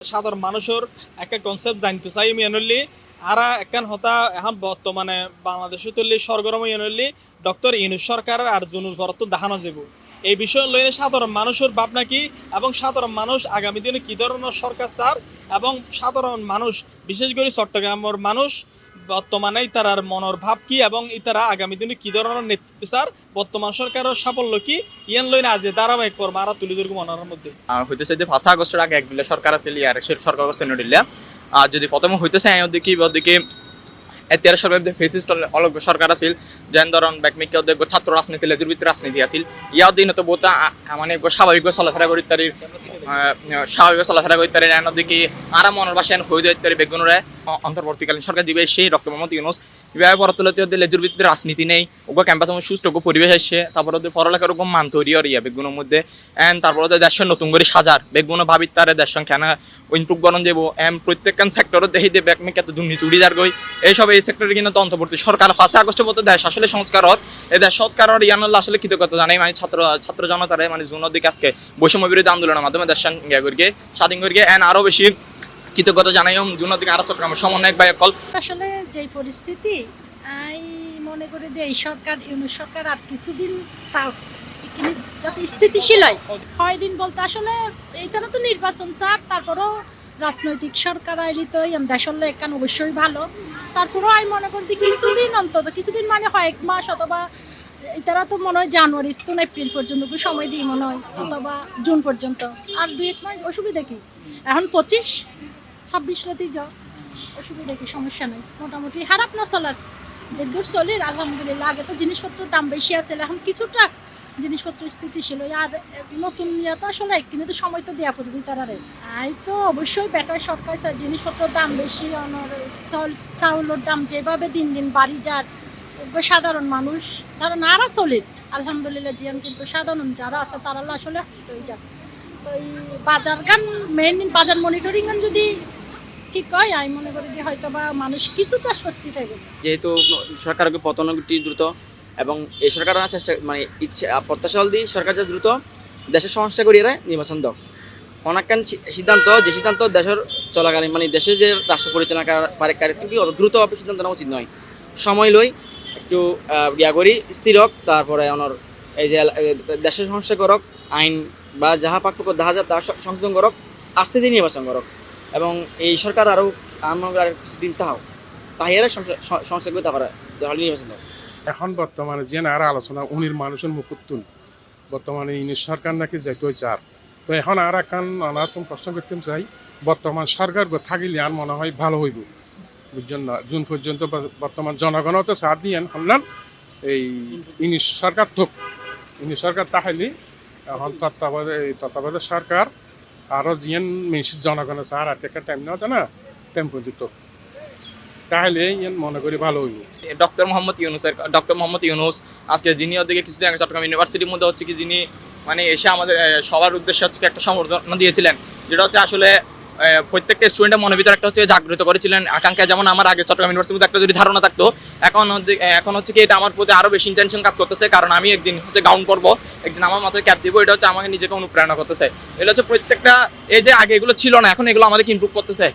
সাধারণ মানুষের একটা কনসেপ্ট জানতে চাই মেনলি আর একখান হতা এখন বর্তমানে বাংলাদেশে তুললি সরগরম ইনলি ডক্টর ইনুস সরকার আর জুনুর ভরত দেখানো যাব। এই বিষয় লইনে সাধারণ মানুষের ভাবনা কি? এবং সাধারণ মানুষ আগামী দিনে কি ধরনের সরকার চার? এবং সাধারণ মানুষ, বিশেষ করে চট্টগ্রামের মানুষ বর্তমানে ইতারার মনের ভাব কি এবং ইতারা আগামী দিনে কি ধরনের নেতৃত্ব চার? বর্তমান সরকারের সাফল্য কি? ইয়ান লইনে আজ ধারাবাহিক পর্ব আরা তুলি ধরবো মনের মধ্যে। আর হইতেছে যে পাঁচ আগস্টের আগে একবিলে সরকার আছে সে সরকার অবস্থা নডিল্লা আর যদি প্রথমে হইতেছে দেখি এতিয়ার সরকার যে ফেসিস্ট অলগ সরকার আছিল, যেন ধরন ব্যাকমিক রাজনীতি লেজুর ভিতরে রাজনীতি আছিল দিন তো বহুত মানে স্বাভাবিক চলাফেরা করি তারি স্বাভাবিক চলাফেরা করি তারি এন দেখি আর মনের বাসা এন হয়ে যায় তারি বেগুনরে। অন্তর্বর্তীকালীন সরকার দিবে সেই রক্ত মোহাম্মদ ইউনুস বিবাহ পরতলতে লেজুর ভিতরে রাজনীতি নেই, ওগো ক্যাম্পাস সুস্থ ওগো পরিবেশ আসছে তারপরে ওদের পড়ালেখার ওগো মান তৈরি আর ইয়া বেগুনের মধ্যে। এন তারপরে ওদের দেশের নতুন করে সাজার বেগুন ভাবিত তারে দেশ কেন ইমপ্রুভ করন যাব এম প্রত্যেকখান সেক্টরত দেখি যে ব্যাকমিক এত দুর্নীতি উড়ি যার গই। এইসব এই সেক্টরে কিন্তু অন্তর্বর্তী সরকার। ফার্স্ট আগস্ট মতো দেশ আসলে সংস্কারত। এই দেশ সংস্কারত ইয়ানল্লা আসলে কৃতজ্ঞতা জানাই। মানে ছাত্র ছাত্র জনতারে মানে জুনের দিকে আজকে বৈষম্য বিরোধী আন্দোলনের মাধ্যমে দেশ ইয়া করিকে স্বাধীন করিকে এন আরও বেশি কৃতজ্ঞতা জানাই জুনের দিকে আরও চট্টগ্রামের সমন্বয়ক বা কল আসলে যে পরিস্থিতি আমি মনে করি যে এই সরকার, ইউনুস সরকার আর কিছুদিন তাও যাতে স্থিতিশীল হয় ছয় দিন বলতে আসলে এইখানে তো নির্বাচন স্যার, তারপরেও রাজনৈতিক সরকার আইলি তো দেশলে এখান অবশ্যই ভালো। তারপরেও আমি মনে করি কিছুদিন অন্তত, কিছুদিন মানে এক মাস অথবা এটারা তো মনে হয় জানুয়ারি তো এপ্রিল পর্যন্ত সময় দিই মনে হয়, অথবা জুন পর্যন্ত। আর দুই এক মাস অসুবিধা কি? এখন পঁচিশ ছাব্বিশ রাতেই যাও অসুবিধা কি? সমস্যা নেই। মোটামুটি খারাপ না চলার? যে দূর চলির আলহামদুলিল্লাহ, আগে তো জিনিসপত্রের দাম বেশি আছে, এখন কিছুটা জিনিসপত্র স্থিতিশীল আর নতুন ইয়া তো আসলে কিন্তু সময় তো দেওয়া পড়বি তারারে আই তো অবশ্যই বেটার সরকার জিনিসপত্রের দাম বেশি চাউলের দাম যেভাবে দিন দিন বাড়ি যার সাধারণ মানুষ, তারা নারা চলির আলহামদুলিল্লাহ, জিয়ান কিন্তু সাধারণ যারা আছে, তারা আসলে হয়ে যাবে তো এই বাজার গান মেন বাজার মনিটরিং যদি ঠিক হয়, আমি মনে করি যে হয়তো বা মানুষ কিছুটা স্বস্তি পাইবে। যেহেতু সরকারকে পতন অতি দ্রুত, এবং এই সরকার চেষ্টা মানে ইচ্ছে প্রত্যাশা দিয়ে সরকার যে দ্রুত দেশের সংস্কার করিয়ে নির্বাচন দাও। অনেকখান সিদ্ধান্ত, যে সিদ্ধান্ত দেশের চলাকালীন মানে দেশের যে রাষ্ট্র পরিচালনা পারে কার্যক্রম কি অত দ্রুত সিদ্ধান্ত নেওয়া উচিত নয়। সময় লই একটু ইয়া করি, স্থির হোক, তারপরে অনর এই যে দেশের সংস্কার করক, আইন বা যাহা পাক দেখা যায় তার সংশোধন করক, আস্তে দিয়ে নির্বাচন করক। এবং এই সরকার আরও আমার আর কিছুদিন তাহাও। তাহিয়ারে সংস্কার করতে পারে হলে নির্বাচন এখন বর্তমানে যে আর আলোচনা, উনির মানুষের মুকুত্তুন বর্তমানে ইনি সরকার নাকি যাইতে চার। তো এখন আর এখন অনাতম প্রশ্ন করতে চাই, বর্তমান সরকার থাকিলে আর মনে হয় ভালো হইব। বুঝছেন না? জুন পর্যন্ত বর্তমান জনগণও তো সাথ দিয়ে হলাম এই ইনি সরকার তো ইনি সরকার তাহলে এখন তত্ত্বাবধায়ক, এই তত্ত্বাবধায়ক সরকার আরও জিয়ান মেশি জনগণের চার আর একটা টাইম নেওয়া যায় না টাইম পর্যন্ত তাহলে ইয়ান মনে করি ভালো হইব। ডক্টর মোহাম্মদ ইউনুসের ডক্টর মোহাম্মদ ইউনুস, আজকে যিনি ওদিকে কিছুদিন আগে চট্টগ্রাম ইউনিভার্সিটির মধ্যে হচ্ছে কি, যিনি মানে এসে আমাদের সবার উদ্দেশ্যে হচ্ছে একটা সম্বর্ধনা দিয়েছিলেন। যেটা হচ্ছে আসলে প্রত্যেকটা স্টুডেন্টের মনের ভিতরে একটা হচ্ছে জাগ্রত করেছিলেন। আকাঙ্ক্ষা, যেমন আমার আগে চট্টগ্রাম ইউনিভার্সিটির মধ্যে একটা যদি ধারণা থাকতো, এখন এখন হচ্ছে কি এটা আমার প্রতি আরও বেশি ইন্টেনশন কাজ করতেছে, কারণ আমি একদিন হচ্ছে গাউন করব একদিন আমার মাথায় ক্যাপ দিব, এটা হচ্ছে আমাকে নিজেকে অনুপ্রেরণা করতেছে। এটা হচ্ছে প্রত্যেকটা, এই যে আগে এগুলো ছিল না, এখন এগুলো আমাদেরকে ইম্প্রুভ করতেছে।